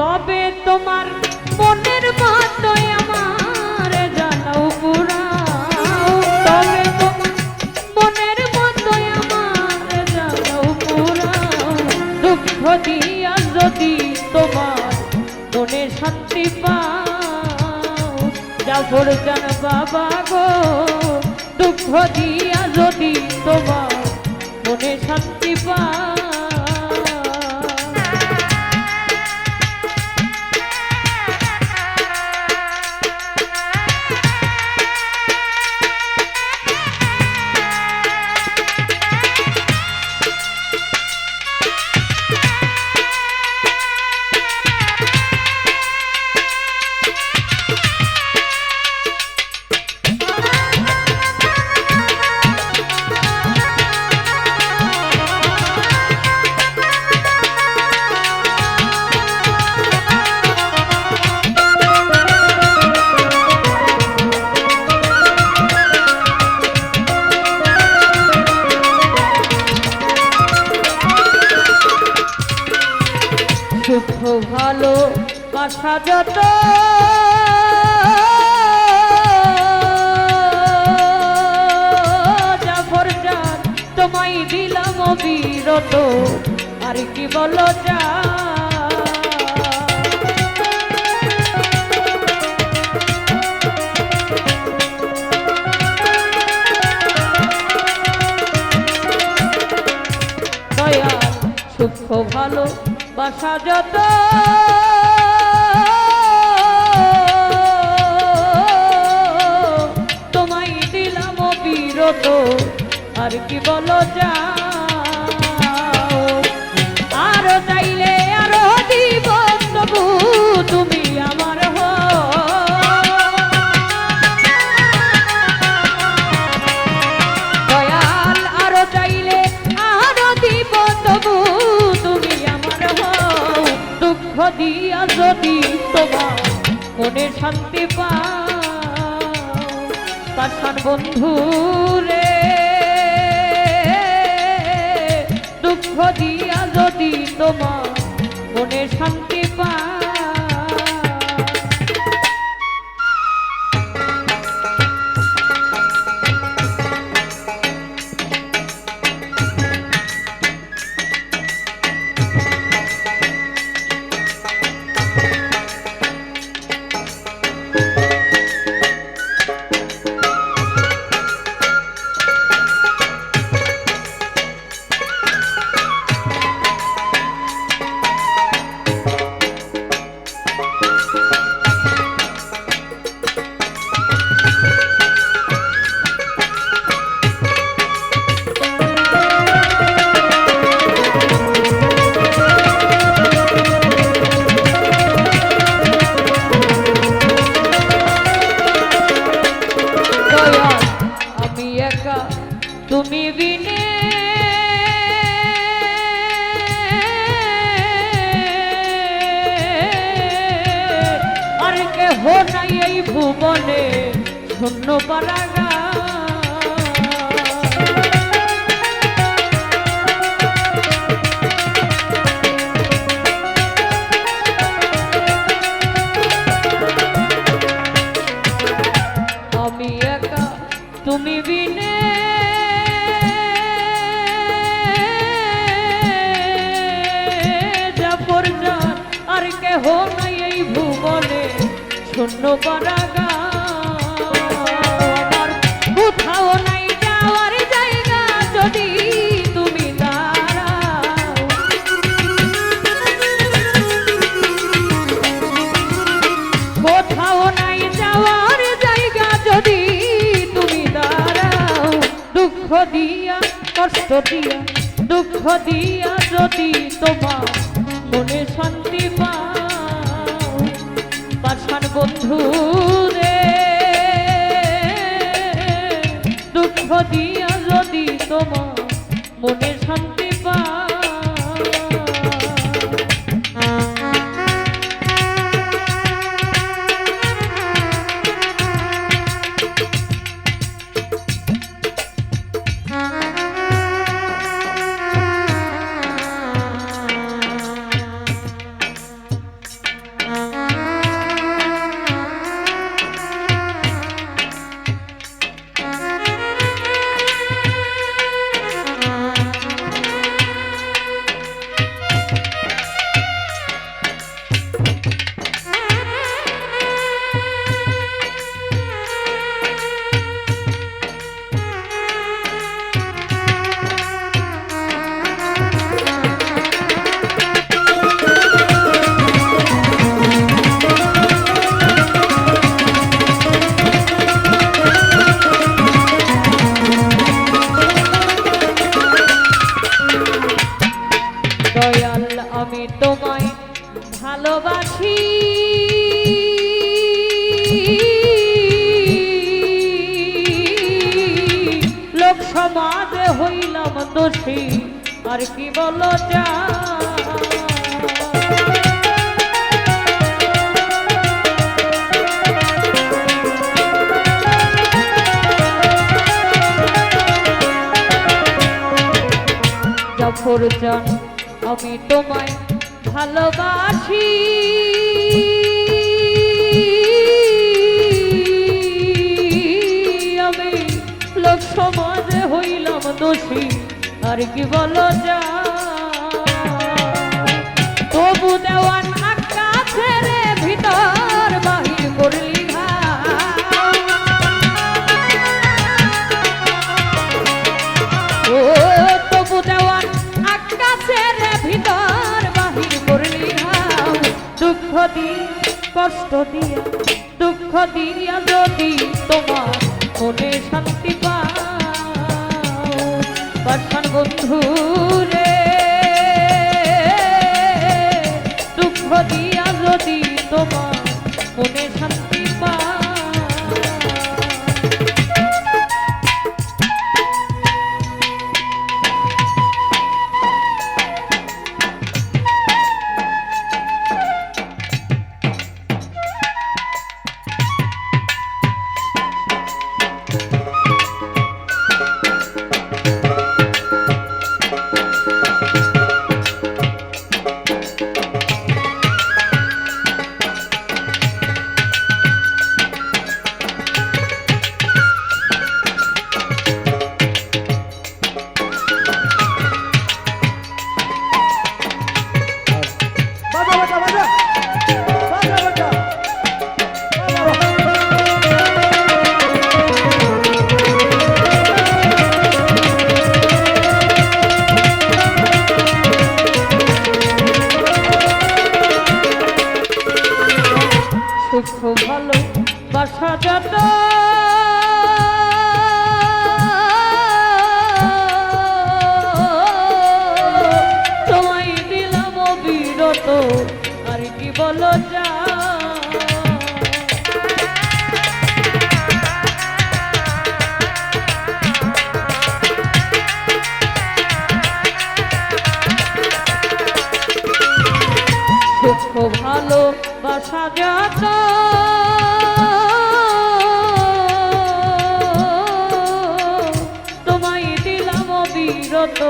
তবে তোমার মনের মতোই আমার জানাও পুরাও। তবে তোমার মনের আমার জানাও পুরাও। দুঃখ দিয়া যদি তোমার মনে শান্তি পাও, জাফর জান বাবা গো, দুঃখ দিয়া যদি তোমার মনে শান্তি পাও বাসা যত জাফর জান তোমায় দিলাম অবিরত। আর কি বলো যা ভালো বাসা যত বিরত আর কি বলো যাও? আরও চাইলে আরও দিব, তবু তুমি আমার হও। দয়াল, আরও চাইলে আরও দিব, তবু তুমি আমার হও। দুঃখ দিয়া যদি তোমার মনে শান্তি পাও পাশান বন্ধু রে। দুঃখ দিয়া যদি তোমার মনে শান্তি পাও কেহ নাই এই ভুবনে, শূন্য পারাগা কোথাও নাই যাওয়ার জায়গা যদি তুমি কোথাও নাই যাওয়ার জায়গা যদি তুমি দাঁড়াও। দুঃখ দিয়া, কষ্ট দিয়া, দুঃখ দিয়া যদি তোমার মনে শান্তি পাও। পাশান বন্ধু রে। দুঃখ দিয়া যদি তোমার মনে হইলাম দোষী আর কি বলো যা? আমি তোমায় ভালোবাসি। দোষী আর কি বলো যা? তবু দেওয়ান আকাশের ভিতর বাহির করলি দুঃখ কষ্ট দিয়া, দুঃখ দিয়া যদি তোমার মনে শান্তি পাও পাশান বন্ধু রে। দুঃখ দিয়া যদি তোমার বিরত আর কি বলো যা? ভালো বাসা যত তোমায় দিলাম বিরত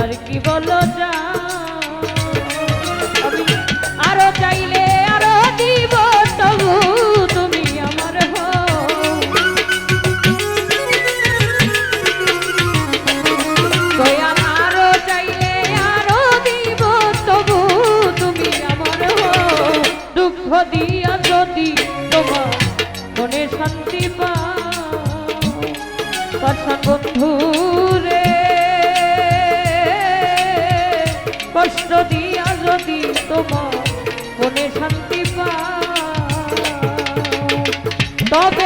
আর কি বলো যা? কষ্ট দিয়া যদি তোমার মনে শান্তি পা তবে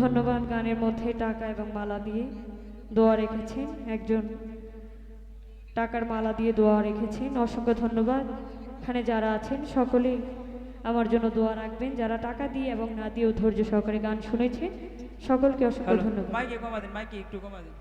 ধন্যবাদ গানের মধ্যে টাকা এবং মালা দিয়ে দোয়া রেখেছেন। একজন টাকার মালা দিয়ে দোয়া রেখেছেন। অসংখ্য ধন্যবাদ। এখানে যারা আছেন সকলে আমার জন্য দোয়া রাখবেন। যারা টাকা দিয়ে এবং না দিয়েও ধৈর্য সহকারে গান শুনেছেন সকলকে অসংখ্য ধন্যবাদ। মাইকে কমা দেন মাইকে একটু কমা দিন।